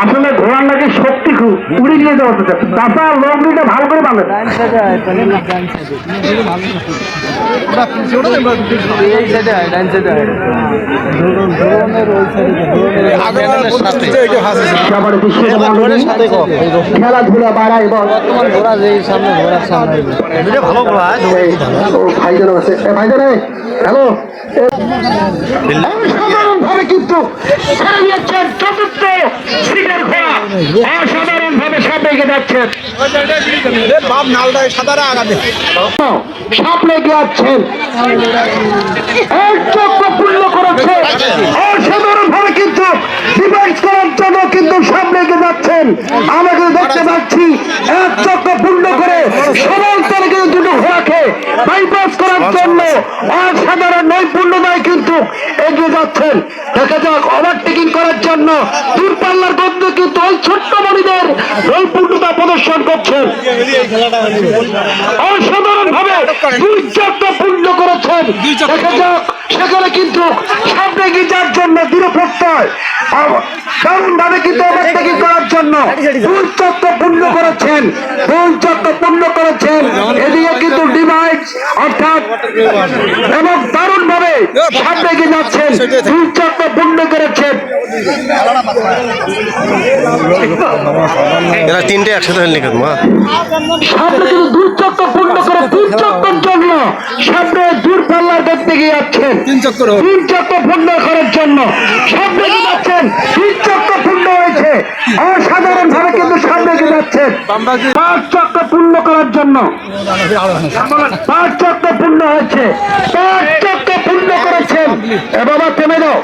আসলে ঘোড়ার নাকি শক্তি খুব উড়ে নিয়ে যাওয়া হচ্ছে লগ্নিটা ভালো করে খেলাধুলা বাড়ায় এবং ও ভাইজান আছে ভাইজান হ্যালো কিন্তু অসাধারণ ভাবে সামনে এগিয়ে যাচ্ছেন সামনে যাচ্ছেন পূর্ণ করেছে। অসাধারণ কিন্তু ডিফেন্স করার জন্য কিন্তু সামনে এগিয়ে যাচ্ছেন। দেখতে পাচ্ছি এক চক্র পূর্ণ করে কিন্তু দুটো ঘোড়াকে বাইপাস করার জন্য অসাধারণ নৈপুণ্যতায় কিন্তু এগিয়ে যাচ্ছেন। দেখা যাক ওভারটেকিং করার জন্য দূরপাল্লার মধ্যে কিন্তু করছেন। অসাধারণ ভাবে দুই পূর্ণ করেছেন সেখানে কিন্তু সামনে এগিয়ে যাওয়ার জন্য দৃঢ় প্রত্যয় পূর্ণ করেছেন চক্র পূর্ণ করেছেন এদিকে কিন্তু ডিভাইড অর্থাৎ এবং দারুণ ভাবে সামনে এগিয়ে যাচ্ছেন চক্র পূর্ণ এরা তিনটে একসাথে হয়নি কেন মা? সামনে পূর্ণ করে তিন জন্য। সামনে দূর পাল্লার দেখতে গিয়ে যাচ্ছেন। তিন চক্র তিন চক্র পূর্ণ করার জন্য। সামনে গিয়ে যাচ্ছেন তিন চক্র পূর্ণ হয়েছে। অসাধারণ ভাবে কিন্তু সামনে গিয়ে যাচ্ছেন। পাঁচ চক্র পূর্ণ করার জন্য। পাঁচ চক্র পূর্ণ হয়েছে। পাঁচ চক্র পূর্ণ করেছেন। এ বাবা থেমে দাও